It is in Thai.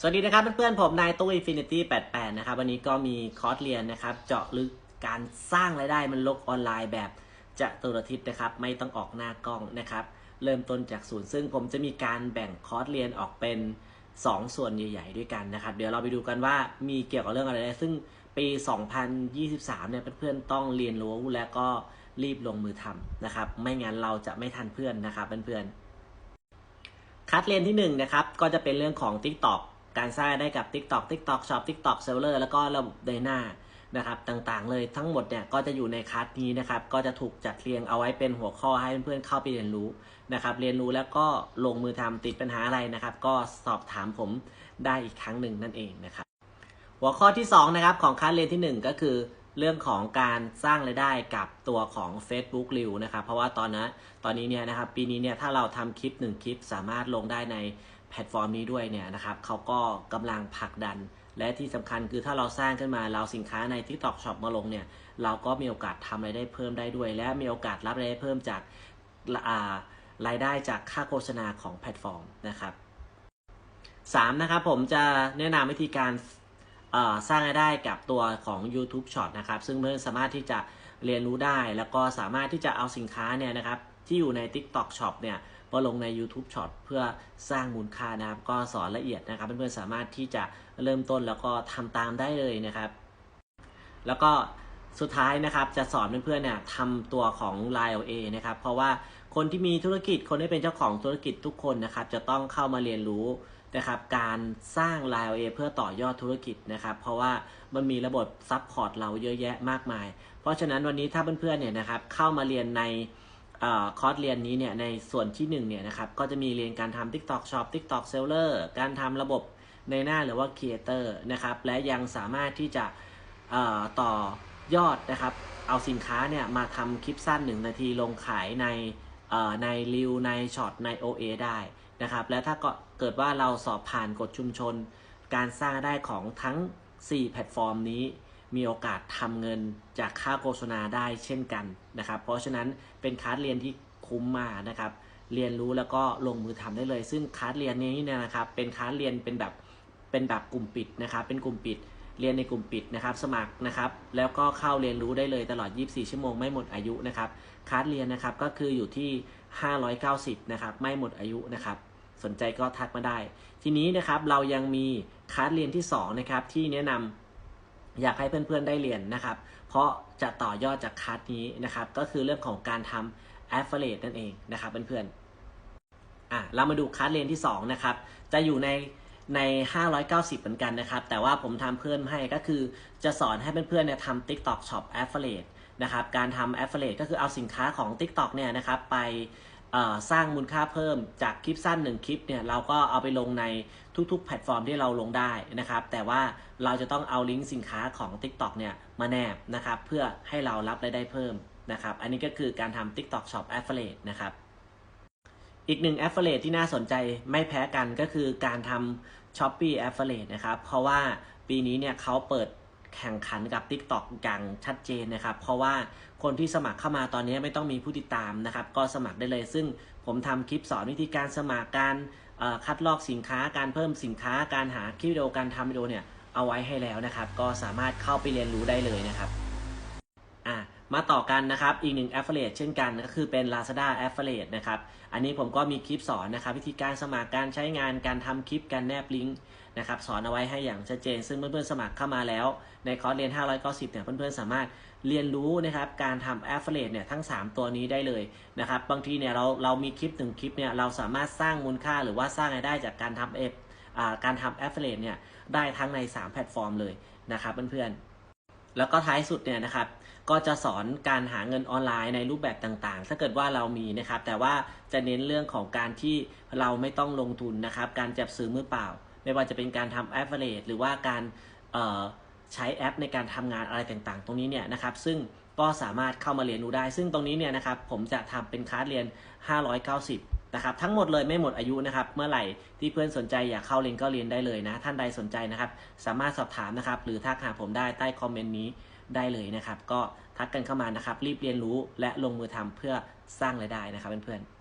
สวัสดีนะครับเพื่อนๆผมนายตู้ Infinity 88 นะครับ วันนี้ก็มีคอร์สเรียนนะครับ เจาะลึกการสร้างรายได้มันลกออนไลน์แบบจะตุรทิศนะครับ ไม่ต้องออกหน้ากล้องนะครับ เริ่มต้นจากศูนย์ซึ่งผมจะมีการแบ่งคอร์สเรียนออกเป็น 2 ส่วนใหญ่ ๆ ด้วยกันนะครับ เดี๋ยวเราไปดูกันว่ามีเกี่ยวกับเรื่องอะไรได้ซึ่งปี 2023 เนี่ยเพื่อนๆต้องเรียนรู้และก็รีบลงมือทำนะครับ ไม่งั้นเราจะไม่ทันเพื่อนนะครับเพื่อนๆคัดเรียนที่1นนะครับก็จะเป็นเรื่องของ TikTok การสร้างได้กับ TikTok TikTok Shop TikTok Seller แล้วก็ระบบเดน่านะครับต่างๆเลยทั้งหมดเนี่ยก็จะอยู่ในคัดนี้นะครับก็จะถูกจัดเรียงเอาไว้เป็นหัวข้อให้เพื่อนๆเข้าไปเรียนรู้นะครับเรียนรู้แล้วก็ลงมือทำติดปัญหาอะไรนะครับ ก็สอบถามผมได้อีกครั้งหนึ่งนั่นเองนะครับหัวข้อที่2นะครับของคัดเรียนที่ 1 ก็คือเรื่องของการสร้างรายได้กับตัวของ Facebook r e e l นะครับเพราะว่าตอนนั้ตอนนี้เนี่ยนะครับปีนี้เนี่ยถ้าเราทำคลิป 1 คลิปสามารถลงได้ใน แพลตฟอร์มนี้ด้วยเนี่ยนะครับเขาก็กำลังผลักดัน และที่สำคัญคือถ้าเราสร้างขึ้นมาเราสินค้าใน TikTok Shop มาลงเนี่ยเราก็มีโอกาสทำรายได้เพิ่มได้ด้วย และมีโอกาสรับรายได้เพิ่มจากรายได้จากค่าโฆษณาของแพลตฟอร์มนะครับ3นะครับผมจะแนะนำวิธีการสร้างรายได้กับตัวของ YouTube Short นะครับ ซึ่งเพื่อนสามารถที่จะเรียนรู้ได้ แล้วก็สามารถที่จะเอาสินค้าเนี่ยนะครับ ที่อยู่ใน TikTok Shop เนี่ยมาลงใน YouTube Short เพื่อสร้างมูลค่านะครับ ก็สอนละเอียดนะครับเพื่อนๆสามารถที่จะเริ่มต้นแล้วก็ทำตามได้เลยนะครับ แล้วก็สุดท้ายนะครับจะสอนเพื่อนๆเนี่ยทำตัวของ Line LA นะครับเพราะว่าคนที่มีธุรกิจคนที่เป็นเจ้าของธุรกิจทุกคนนะครับจะต้องเข้ามาเรียนรู้นะครับการสร้าง Line LA เพื่อต่อยอดธุรกิจนะครับเพราะว่ามันมีระบบซับพอร์ตเราเยอะแยะมากมาย เพราะฉะนั้นวันนี้ถ้าเพื่อนๆเนี่ยนะครับเข้ามาเรียนใน คอร์สเรียนนี้เนี่ยในส่วนที่1เนี่ยนะครับก็จะมีเรียนการทำ TikTok Shop TikTok Seller การทำระบบในหน้าหรือว่า Creator นะครับและยังสามารถที่จะต่อยอดนะครับเอาสินค้าเนี่ยมาทำคลิปสั้น 1 นาทีลงขายในในรีวในช็อตใน OA ได้นะครับและถ้าเกิดว่าเราสอบผ่านกฎชุมชน การสร้างได้ของทั้ง 4 แพลตฟอร์มนี้ มีโอกาสทำเงินจากค่าโฆษณาได้เช่นกันนะครับ เพราะฉะนั้นเป็นคลาสเรียนที่คุ้มมานะครับ เรียนรู้แล้วก็ลงมือทำได้เลย ซึ่งคลาสเรียนนี้เนี่ยนะครับ เป็นคลาสเรียนเป็นแบบเป็นแบบกลุ่มปิดนะครับ เป็นกลุ่มปิดเรียนในกลุ่มปิดนะครับ สมัครนะครับ แล้วก็เข้าเรียนรู้ได้เลยตลอด 24 ชั่วโมงไม่หมดอายุนะครับคลาสเรียนนะครับก็คืออยู่ที่ 590 นะครับ ไม่หมดอายุนะครับ สนใจก็ทักมาได้ ทีนี้นะครับเรายังมีคลาสเรียนที่ 2 นะครับ ที่แนะนำ อยากให้เพื่อนๆได้เรียนนะครับ เพราะจะต่อยอดจากคลาสนี้นะครับ ก็คือเรื่องของการทำ affiliate นั่นเองนะครับเพื่อนๆอะเรามาดูคลาสเรียนที่2นะครับ จะอยู่ในใน 590 เหมือนกันนะครับ แต่ว่าผมทำเพิ่มให้ก็คือจะสอนให้เพื่อนๆเนี่ยทำ TikTok Shop Affiliate นะครับ การทำ Affiliate ก็คือเอาสินค้าของ TikTok เนี่ยนะครับไป สร้างมูลค่าเพิ่มจากคลิปสั้น 1 คลิปเนี่ยเราก็เอาไปลงในทุกๆ แพลตฟอร์มที่เราลงได้นะครับ แต่ว่าเราจะต้องเอาลิงก์สินค้าของ TikTok เนี่ยมาแนบนะครับเพื่อให้เรารับรายได้เพิ่มนะครับ อันนี้ก็คือการทำ TikTok Shop Affiliate นะครับ อีกหนึ่ง Affiliate ที่น่าสนใจไม่แพ้กันก็คือการทำ Shopee Affiliate นะครับ เพราะว่าปีนี้เนี่ยเขาเปิด แข่งขันกับ TikTok อย่างชัดเจนนะครับ เพราะว่าคนที่สมัครเข้ามาตอนนี้ไม่ต้องมีผู้ติดตามนะครับ ก็สมัครได้เลย ซึ่งผมทำคลิปสอนวิธีการสมัครการคัดลอกสินค้าการเพิ่มสินค้าการหาคลิปวิดีโอการทำวิดีโอเนี่ยเอาไว้ให้แล้วนะครับ ก็สามารถเข้าไปเรียนรู้ได้เลยนะครับ มาต่อกันนะครับ อีกหนึ่ง affiliate เช่นกันก็คือเป็น Lazada affiliate นะครับ อันนี้ผมก็มีคลิปสอนนะครับ วิธีการสมัครการใช้งานการทำคลิปการแนบลิงก์นะครับสอนเอาไว้ให้อย่างชัดเจน ซึ่งเพื่อนๆสมัครเข้ามาแล้ว ในคอร์สเรียน 590 เนี่ยเพื่อนๆสามารถเรียนรู้นะครับการทำ affiliate เนี่ยทั้ง 3 ตัวนี้ได้เลยนะครับ บางทีเนี่ยเราเรามีคลิปหนึ่งคลิปเนี่ยเราสามารถสร้างมูลค่าหรือว่าสร้างรายได้จากการทำเอฟการทำ affiliate เนี่ยได้ทั้งใน 3 แพลตฟอร์มเลยนะครับเพื่อนๆ แล้วก็ท้ายสุดเนี่ยนะครับ ก็จะสอนการหาเงินออนไลน์ในรูปแบบต่างๆ ถ้าเกิดว่าเรามีนะครับ แต่ว่าจะเน้นเรื่องของการที่เราไม่ต้องลงทุนนะครับ การจับซื้อมือเปล่า ไม่ว่าจะเป็นการทำ affiliate หรือว่าการใช้แอปในการทำงานอะไรต่างๆ ตรงนี้เนี่ยนะครับ ซึ่งก็สามารถเข้ามาเรียนรู้ได้ ซึ่งตรงนี้เนี่ยนะครับ ผมจะทำเป็นคลาสเรียน 590 นะครับทั้งหมดเลยไม่หมดอายุนะครับเมื่อไหร่ที่เพื่อนสนใจอยากเข้าเรียนก็เรียนได้เลยนะ ท่านใดสนใจนะครับ สามารถสอบถามนะครับ หรือทักหาผมได้ใต้คอมเมนต์นี้ได้เลยนะครับ ก็ทักกันเข้ามานะครับ รีบเรียนรู้และลงมือทำเพื่อสร้างรายได้นะครับเพื่อนๆ